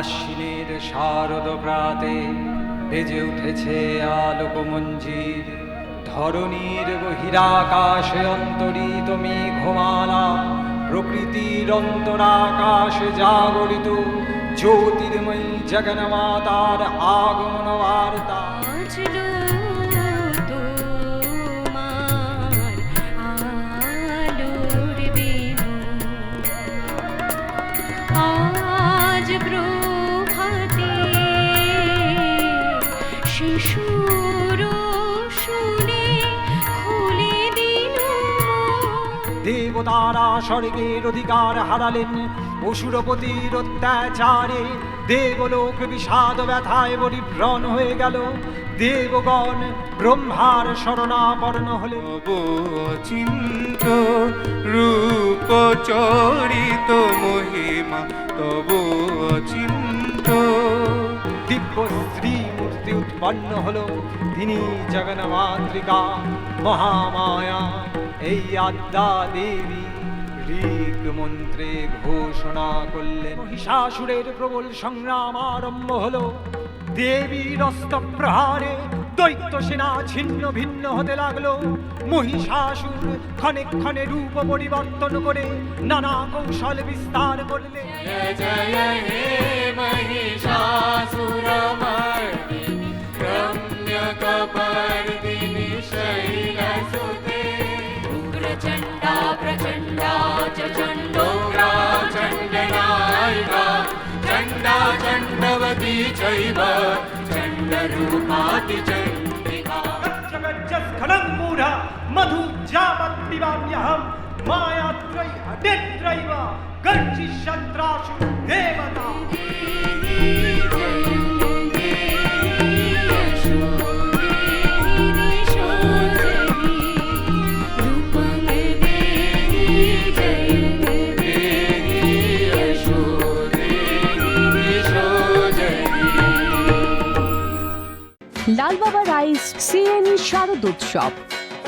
আশ্বিনের শারদ প্রাতে বেজে উঠেছে আলোক মঞ্জির ধরণীর বহিরাকাশে অন্তরিত মেঘমালা, প্রকৃতির অন্তরাকাশে জাগরিত জ্যোতির্ময়ী জগন্মাতার আগমন বার্তা। দেবতারা স্বর্গের অধিকার হারালেন অসুরপতির অত্যাচারে দেবলোক বিষাদ ব্যথায় পরিভ্রণ হয়ে গেল। দেবগণ ব্রহ্মার শরণাপন্ন হলেন। চিন্ত রূপ চরিত মহিমা তব চিন্ত দিব্য উৎপন্ন হলো তিনি জগন্মাতৃকা মহামায়া। এই আদ্যা দেবী ঋগ মন্ত্রে ঘোষণা করলেন। মহিষাসুরের প্রবল সংগ্রাম আরম্ভ হলো। দেবীর অস্ত্র প্রহারে দৈত্য সেনা ছিন্ন ভিন্ন হতে লাগল। মহিষাসুর ক্ষণে ক্ষণে রূপ পরিবর্তন করে নানা কৌশল বিস্তার করলেন। चैव चण्डरूपाति खलं मूढ मधु जावत् पिवाम्यहं मायात्रैवत्रैव कश्चि शत्राशु देवता। Lalbaba rice CNE Sharadotsav.